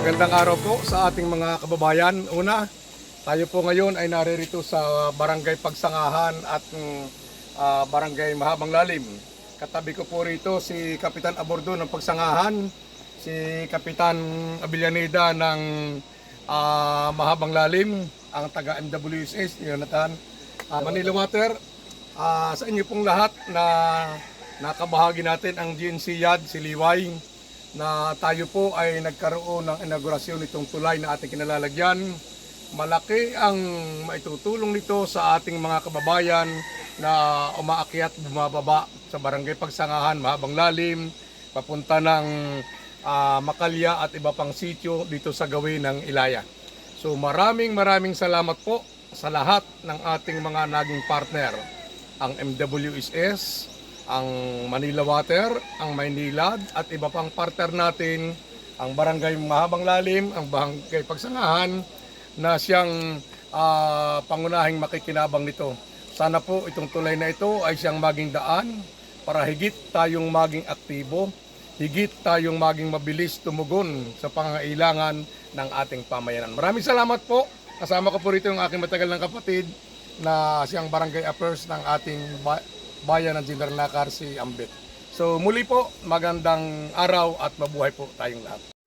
Magandang araw po sa ating mga kababayan. Una, tayo po ngayon ay naririto sa Barangay Pagsangahan at ah, Barangay Mahabang Lalim. Katabi ko po rito si Kapitan Abordo ng Pagsangahan, si Kapitan Abillaneda ng ah, Mahabang Lalim, ang taga MWSS, Jonathan. Ah, Manila Water, ah, sa inyo pong lahat na nakabahagi natin ang GNC YAD, si Liway, na tayo po ay nagkaroon ng inaugurasyon nitong tulay na ating kinalalagyan. Malaki ang maitutulong nito sa ating mga kababayan na umaakyat, bumababa sa barangay Pagsangahan, Mahabang Lalim, papunta ng ah, Makalya at iba pang sityo dito sa gawin ng Ilaya. So maraming maraming salamat po sa lahat ng ating mga naging partner. Ang MWSS, ang Manila Water, ang Maynilad at iba pang partner natin, ang Barangay Mahabang Lalim, ang Barangay Pagsangahan na siyang ah, pangunahing makikinabang nito. Sana po itong tulay na ito ay siyang maging daan para higit tayong maging aktibo, higit tayong maging mabilis tumugon sa pangangailangan ng ating pamayanan. Maraming salamat po. Kasama ko po rito yung aking matagal ng kapatid na siyang barangay affairs ng ating bayan ng General Nakar, si Ambit. So muli po, magandang araw at mabuhay po tayong lahat.